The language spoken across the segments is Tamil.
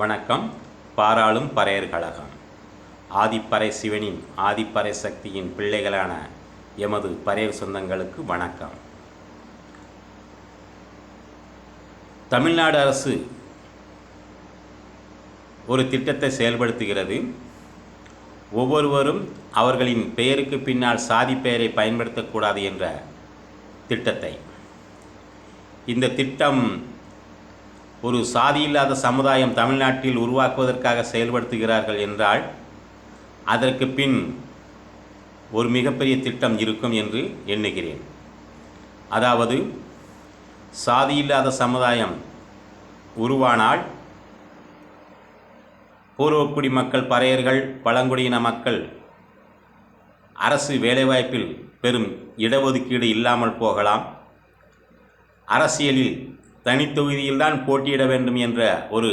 வணக்கம். பாராளும் பறையர் கழகம் ஆதிப்பறை சிவனின் ஆதிப்பறை சக்தியின் பிள்ளைகளான எமது பறையர் சொந்தங்களுக்கு வணக்கம். தமிழ்நாடு அரசு ஒரு திட்டத்தை செயல்படுத்துகிறது. ஒவ்வொருவரும் அவர்களின் பெயருக்கு பின்னால் சாதி பெயரை பயன்படுத்தக்கூடாது என்ற திட்டத்தை. இந்த திட்டம் ஒரு சாதியில்லாத சமுதாயம் தமிழ்நாட்டில் உருவாக்குவதற்காக செயல்படுத்துகிறார்கள் என்றால் அதற்கு பின் ஒரு மிகப்பெரிய திட்டம் இருக்கும் என்று எண்ணுகிறேன். அதாவது சாதியில்லாத சமுதாயம் உருவானால் பூர்வக்குடி மக்கள் பறையர்கள் பழங்குடியின மக்கள் அரசு வேலைவாய்ப்பில் பெரும் இடஒதுக்கீடு இல்லாமல் போகலாம். அரசியலில் தனித்தொகுதியில்தான் போட்டியிட வேண்டும் என்ற ஒரு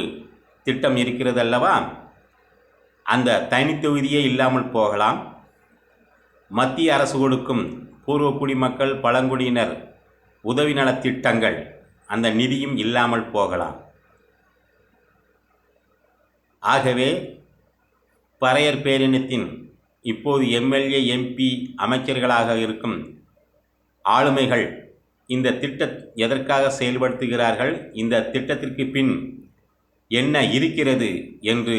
திட்டம் இருக்கிறது அல்லவா அந்த தனித்தொகுதியே இல்லாமல் போகலாம். மத்திய அரசு கொடுக்கும் பூர்வ குடிமக்கள் பழங்குடியினர் உதவி நலத்திட்டங்கள் அந்த நிதியும் இல்லாமல் போகலாம். ஆகவே பறையர் பேரினத்தின் இப்போது எம்எல்ஏ எம்பி அமைச்சர்களாக இருக்கும் ஆளுமைகள் இந்த திட்ட எதற்காக செயல்படுத்துகிறார்கள்? இந்த திட்டத்திற்கு பின் என்ன இருக்கிறது என்று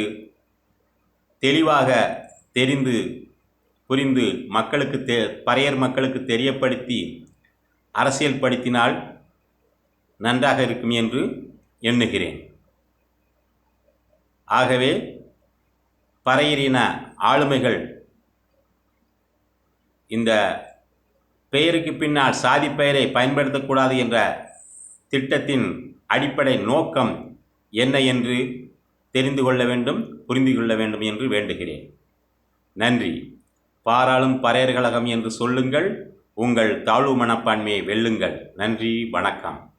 தெளிவாக தெரிந்து புரிந்து மக்களுக்கு தெ பறையர் மக்களுக்கு தெரியப்படுத்தி அரசியல் படுத்தினால் நன்றாக இருக்கும் என்று எண்ணுகிறேன். ஆகவே பறையரின ஆளுமைகள் இந்த பெயருக்கு பின்னால் சாதி பெயரை பயன்படுத்தக்கூடாது என்ற திட்டத்தின் அடிப்படை நோக்கம் என்ன என்று தெரிந்து கொள்ள வேண்டும் புரிந்து கொள்ள வேண்டும் என்று வேண்டுகிறேன். நன்றி. பாராளும் பறையர் கழகம் என்று சொல்லுங்கள் உங்கள் தாழ்வு மனப்பான்மையை வெல்லுங்கள். நன்றி வணக்கம்.